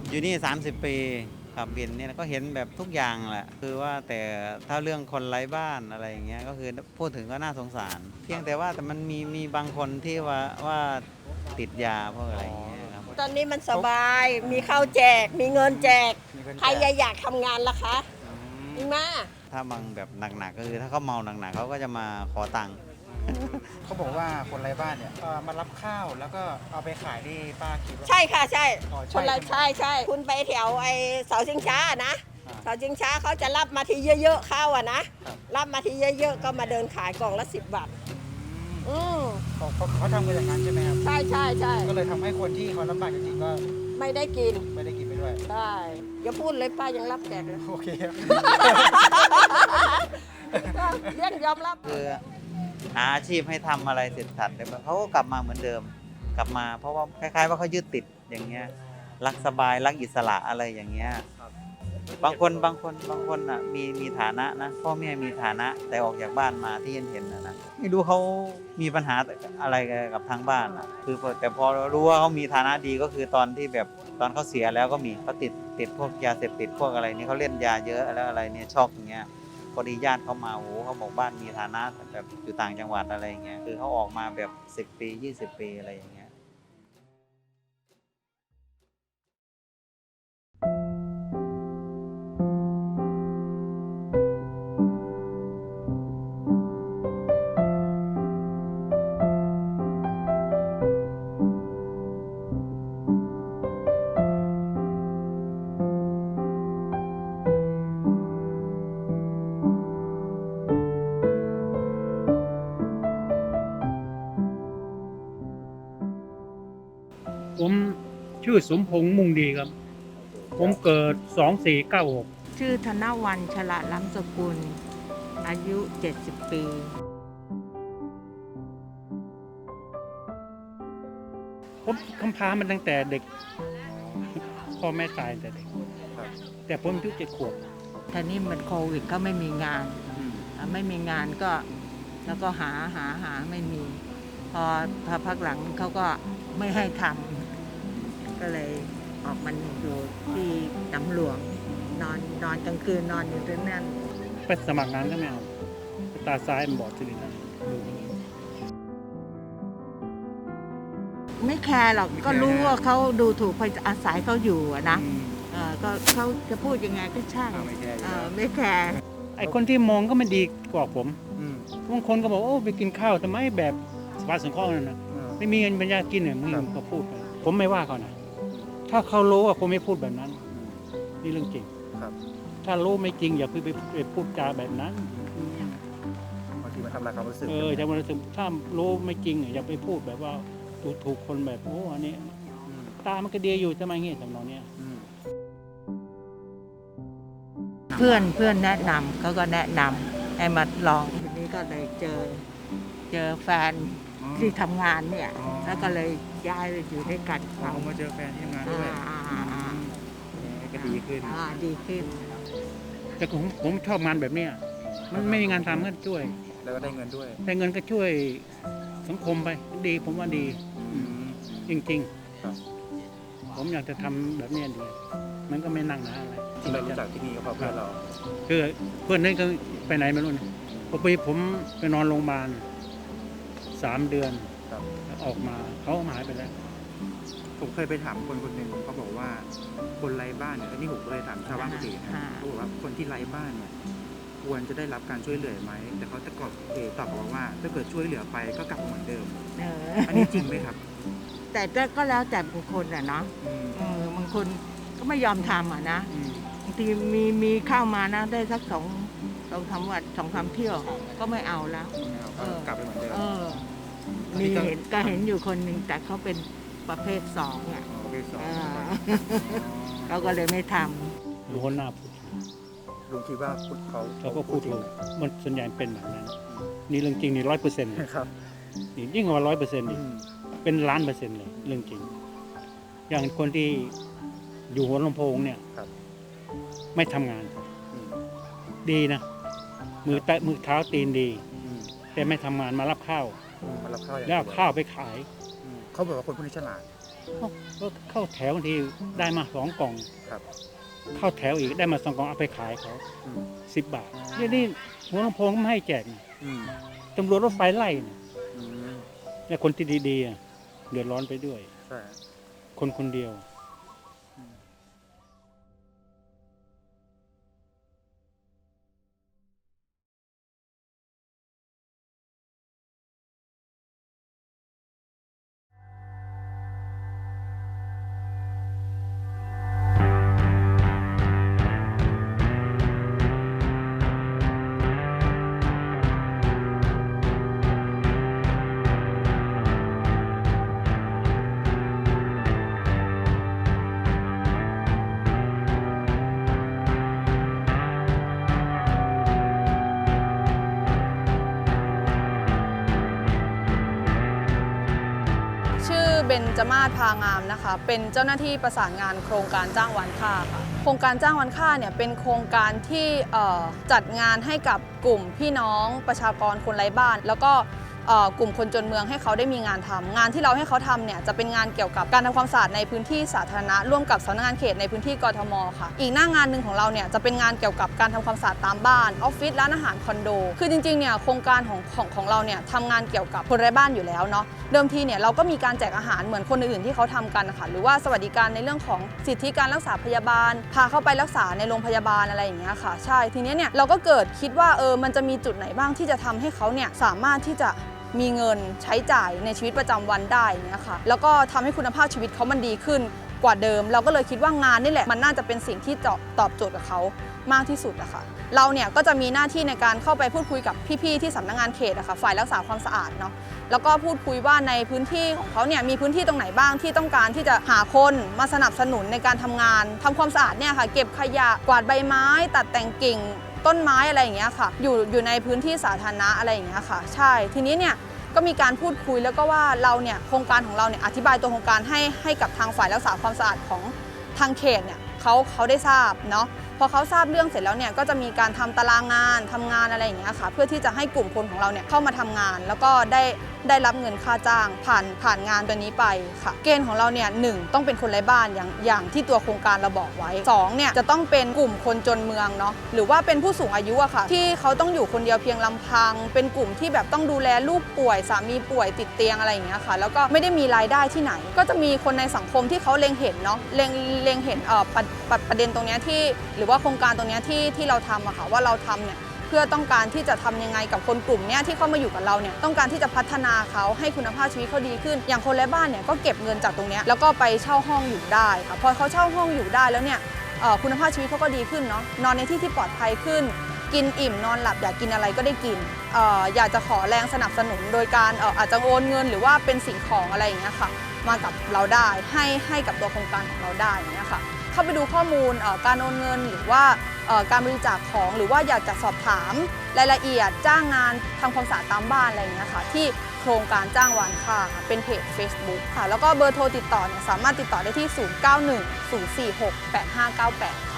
ขับอยู่นี่ 30 ปีขับวินเนี่ยก็เห็นแบบทุกอย่างแหละคือว่าแต่ถ้าเรื่องคนไร้บ้านอะไรอย่างเงี้ยก็คือพูดถึงก็น่าสงสาร เพียงแต่ว่าแต่มันมีมีบางคนที่ว่าว่าติดยาพวกอะไรอย่างเงี้ยครับ ตอนนี้มันสบายมีข้าวแจก มีเงินแจกมีคนใครแจกอยากทำงานล่ะคะอืมจริงไหมถ้าบางแบบหนักๆก็คือถ้าเขาเมาหนักๆเขาก็จะมาขอตังค์ เขาบอกว่าคนไร้บ้านเนี่ยเอ่อมารับข้าวแล้วก็เอาไปขายที่ป้าคิดว่า ใช่ค่ะใช่อ๋อคนละใช่ใช่ใช่คุณไปแถวไอ้เสาชิงช้านะอ่าเสาชิงช้าเขาจะรับมาทีเยอะๆข้าวอะนะครับ รับมาทีเยอะๆก็มาเดินขายกล่องละสิบบาทอืมอืมเขาเขาเขาทำกันอย่างนั้นใช่ไหมครับ ใช่ใช่ใช่ก็เลยทำให้คนที่เขาลำบากจริงๆก็ไม่ได้กินไม่ได้กินไปด้วยได้อย่าพูดเลยป้ายังรับแจกเลย โอเคครับเรื่องยอมรับ คือ หาอาชีพให้ทำอะไรเสร็จสัดเลยเขาก็กลับมาเหมือนเดิม กลับมา เพราะว่าคล้าย ๆ ว่าเขายึดติดอย่างเงี้ยรักสบายรักอิสระอะไรอย่างเงี้ยครับบางคนบางคนบางคนอะมีมีฐานะนะพ่อแม่มีฐานะแต่ออกจากบ้านมาที่เห็นเห็นนะนะไม่รู้เขามีปัญหาอะไรกับทางบ้านอะคือพอแต่พอรู้ว่าเขามีฐานะดีก็คือตอนที่แบบตอนเขาเสียแล้วก็มีเขาติดติดพวกยาเสพติดพวกอะไรนี่เขาเล่นยาเยอะแล้วอะไรเนี่ยช็อกอย่างเงี้ย พอดีญาติเขามาโอ้เขาบอกบ้านมีฐานะแบบอยู่ต่างจังหวัดอะไรเงี้ยคือเขาออกมาแบบ 10 ปี 20 ปีอะไรอย่างเงี้ย ผมชื่อสมพงษ์มุ่งดีครับ ผมเกิด 2496 ชื่อธนวันฉลาดล้ำสกุล อายุ 70 ปี ผมคำพร้ามันตั้งแต่เด็ก พ่อแม่ตายตั้งแต่เด็กครับแต่ผมอายุเจ็ดขวบ ทีนี้มันโควิดก็ไม่มีงานอืมอะไม่มีงานก็แล้วก็หาหาหาไม่มี พอพอพักหลังเขาก็ไม่ให้ทำ ก็เลยออกมาอยู่ที่ตำหลวง นอนนอนกลางคืนนอนอยู่ที่นั่นไปสมัครงานก็ไม่เอาตาซ้ายมันบอดทีนี้นะดูไม่แคร์หรอกก็รู้ว่าเขาดูถูกไปอาศัยเขาอยู่อะนะอืมเออก็เขาจะพูดยังไงก็ช่างเอาไม่แก้อยู่เอแล้วอไม่แคร์ไอคนที่มองก็ไม่ดีกว่าผมอืมบางคนก็บอกโอ้ไปกินข้าวทำไมแบบสบายสังเคราะห์นั่นนะเออไม่มีเงินปัญญากินเนี่ยมึงครับก็พูดไปผมไม่ว่าเขานะ ถ้าเขารู้ว่าผมไม่พูดแบบนั้น นี่เรื่องจริงครับถ้ารู้ไม่จริงอย่าไปไปไปพูดจาแบบนั้นบางทีมันทำลายความรู้สึกเออจะมาถึงถ้ารู้ไม่จริงอะอย่าไปพูดแบบว่าถูกถูกคนแบบโอ้อันนี้มตามันก็ดีอยู่ทำไมเงี้ยทำนองเนี้ยอืมเพื่อนเพื่อนแนะนำเขาก็แนะนำให้มาลองทีนี้ก็เลยเจอ เจอแฟนอ๋อที่ทำงานเนี่ยอ๋อแล้วก็เลย ย้ายไปอยู่ด้วยกันเรามาเจอแฟนที่ทำงานด้วยอ่าอ่าอ่าก็ดีขึ้น อ่าดีขึ้น แต่ผมผมชอบงานแบบเนี้ยมันไม่มีงานทำก็ช่วย แล้วก็ได้เงินด้วยแต่เงินก็ช่วยสังคมไป ดีผมว่าดี อืม จริงครับ ๆ ผมอยากจะทำแบบเนี้ยดีมันก็ไม่นั่งนะอะไรที่เรารู้จักที่นี่ก็เพราะเพื่อนเราคือเพื่อนนั่นก็ไปไหนไม่รู้นะพอไปผมไปนอนโรงพยาบาลสามเดือนครับแล้ว ออกมาเขาหายไปแล้ว ผมเคยไปถามคนคนหนึ่งเขาบอกว่า คนไร้บ้านเนี่ยอันนี้ผมเคยถามชาวบ้านปกตินะอ่าเขาบอกว่าคนที่ไร้บ้านเนี่ยควรจะได้รับการช่วยเหลือไหม แต่เขาจะตอบเออตอบมาว่าถ้าเกิดช่วยเหลือไปก็กลับมาเหมือนเดิม เอออันนี้จริงไหมครับ แต่ก็แล้วแต่บุคคลอะเนาะอืมเออบางคนก็ไม่ยอมทำอะนะอืมบางทีมีมีเข้ามานะได้สักสองสองสามวันสองสามเที่ยว ก็ไม่เอาแล้วไม่เอาก็เออกลับไปเหมือนเดิมเอออันนี้ มีก็เห็นก็เห็นอยู่คนหนึ่งแต่เขาเป็นประเภทสองอะอ๋อโอเคสองอ่าเขาก็เลยไม่ทรู้คนหน้าพูดลุงคิดว่าพูดเขาเขาก็พูดจริงถูกมันส่วนใหญ่เป็นแบบนั้น นี่เรื่องจริงนี่ร้อยเปอร์เซ็นต์ครับยิ่งกว่าร้อยเปอร์เซ็นต์อือีกมเป็นล้านเปอร์เซ็นต์เลยเรื่องจริง อย่างคนที่อยู่หัวลำโพงเนี่ยครับไม่ทำงานอืมดีนะ มือแตะมือเท้าตีนดีอืมแต่ไม่ทำงานมารับข้าว มารับข้าวอย่างแล้วเอาเดียข้าวไปขายอืมเขาบอกว่าคนพวกนี้ฉลาดเข้าเข้าแถวบางทีได้มาสองกล่องครับเข้าแถวอีกได้มาสองกล่องเอาไปขายเขาอืม สิบบาทเดี๋ยวนี้หัวลำโพงก็ไม่ให้แจกนะอืมตำรวจรถไฟไล่นะอืมและคนที่ดีๆอะเดือดร้อนไปด้วย ใช่คนคนเดียว เบนจมาศพางามนะคะ เป็นเจ้าหน้าที่ประสานงานโครงการจ้างวันค่าค่ะโครงการจ้างวันค่าเนี่ยเป็นโครงการที่จัดงานให้กับกลุ่มพี่น้องประชากรคนไร้บ้าน แล้วก็ กลุ่มคนจนเมืองให้เขาได้มีงานทำงานที่เราให้เขาทำเนี่ยจะเป็นงานเกี่ยวกับการทำความสะอาดในพื้นที่สาธารณะร่วมกับสำนักงานเขตในพื้นที่กทมค่ะ อีกหน้างานหนึ่งของเราเนี่ยจะเป็นงานเกี่ยวกับการทำความสะอาดตามบ้านออฟฟิศร้านอาหารคอนโด คือจริงๆเนี่ยโครงการของของของเราเนี่ยทำงานเกี่ยวกับคนไร้บ้านอยู่แล้วเนาะเดิมทีเนี่ยเราก็มีการแจกอาหารเหมือนคนอื่นๆที่เขาทำกันนะคะหรือว่าสวัสดิการในเรื่องของสิทธิการรักษาพยาบาล พาเข้าไปรักษาในโรงพยาบาลอะไรอย่างเงี้ยค่ะ ใช่ทีเนี้เนี่ยเราก็เกิดคิดว่าเออมันจะมีจุดไหนบ้างที่จะทำให้เขาเนี่ยสามารถที่จะ มีเงินใช้จ่ายในชีวิตประจำวันได้อย่างเงี้ยค่ะแล้วก็ทำให้คุณภาพชีวิตเขามันดีขึ้นกว่าเดิม เราก็เลยคิดว่างานนี่แหละมันน่าจะเป็นสิ่งที่ตอบโจทย์กับเขามากที่สุดอะค่ะเราเนี่ยก็จะมีหน้าที่ในการเข้าไปพูดคุยกับพี่ๆที่สำนักงานเขตอะค่ะฝ่ายรักษาความสะอาดเนาะแล้วก็พูดคุยว่าในพื้นที่ของเขาเนี่ยมีพื้นที่ตรงไหนบ้างที่ต้องการที่จะหาคนมาสนับสนุนในการทำงานทำความสะอาดเนี่ยค่ะเก็บขยะกวาดใบไม้ ตัดแต่งกิ่ง ต้นไม้อะไรอย่างเงี้ยค่ะ อยู่อยู่ในพื้นที่สาธารณะอะไรอย่างเงี้ยค่ะ ใช่ ทีนี้เนี่ยก็มีการพูดคุยแล้วก็ว่าเราเนี่ยโครงการของเราเนี่ยอธิบายตัวโครงการให้ให้กับทางฝ่ายรักษาความสะอาดของทางเขตเนี่ยเขาเขาได้ทราบเนาะพอเขาทราบเรื่องเสร็จแล้วเนี่ยก็จะมีการทำตารางงานทำงานอะไรอย่างเงี้ยค่ะ เพื่อที่จะให้กลุ่มคนของเราเนี่ยเข้ามาทำงาน แล้วก็ได้ได้รับเงินค่าจ้างผ่านผ่านงานตัวนี้ไปค่ะ เกณฑ์ของเราเนี่ยหนึ่งต้องเป็นคนไร้บ้านอย่างอย่างที่ตัวโครงการเราบอกไว้สองเนี่ยจะต้องเป็นกลุ่มคนจนเมืองเนาะหรือว่าเป็นผู้สูงอายุอะค่ะ ที่เขาต้องอยู่คนเดียวเพียงลำพัง เป็นกลุ่มที่แบบต้องดูแลลูกป่วยสามีป่วยติดเตียงอะไรอย่างเงี้ยค่ะ แล้วก็ไม่ได้มีรายได้ที่ไหน ก็จะมีคนในสังคมที่เขาเล็งเห็นเนาะเล็งเล็งเห็นเอ่อประประประเด็นตรงเนี้ยที่ หรือว่าโครงการตรงเนี้ยที่ที่เราทำอะค่ะว่าเราทำเนี่ย เพื่อต้องการที่จะทำยังไงกับคนกลุ่มนี้ที่เข้ามาอยู่กับเราเนี่ยต้องการที่จะพัฒนาเขาให้คุณภาพชีวิตเขาดีขึ้น อย่างคนไร้บ้านเนี่ยก็เก็บเงินจากตรงนี้แล้วก็ไปเช่าห้องอยู่ได้ค่ะพอเขาเช่าห้องอยู่ได้แล้วเนี่ยคุณภาพชีวิตเขาก็ดีขึ้นเนาะนอนในที่ที่ปลอดภัยขึ้น กินอิ่มนอนหลับอยากกินอะไรก็ได้กินอออยากจะขอแรงสนับสนุนโดยการอออาจจะโอนเงินหรือว่าเป็นสิ่งของอะไรอย่างเงี้ยค่ะมากับเราได้ให้ให้กับตัวโครงการของเราได้อย่างเงี้ยค่ะเข้าไปดูข้อมูลการโอนเงินหรือว่า การบริจาคของหรือว่าอยากจะสอบถามรายละเอียดจ้างงานทำความสะอาดตามบ้านอะไรอย่างเงี้ยค่ะที่โครงการจ้างวานค่าค่ะเป็นเพจ Facebook ค่ะ แล้วก็เบอร์โทรติดต่อเนี่ยสามารถติดต่อได้ที่ 0910468598ค่ะ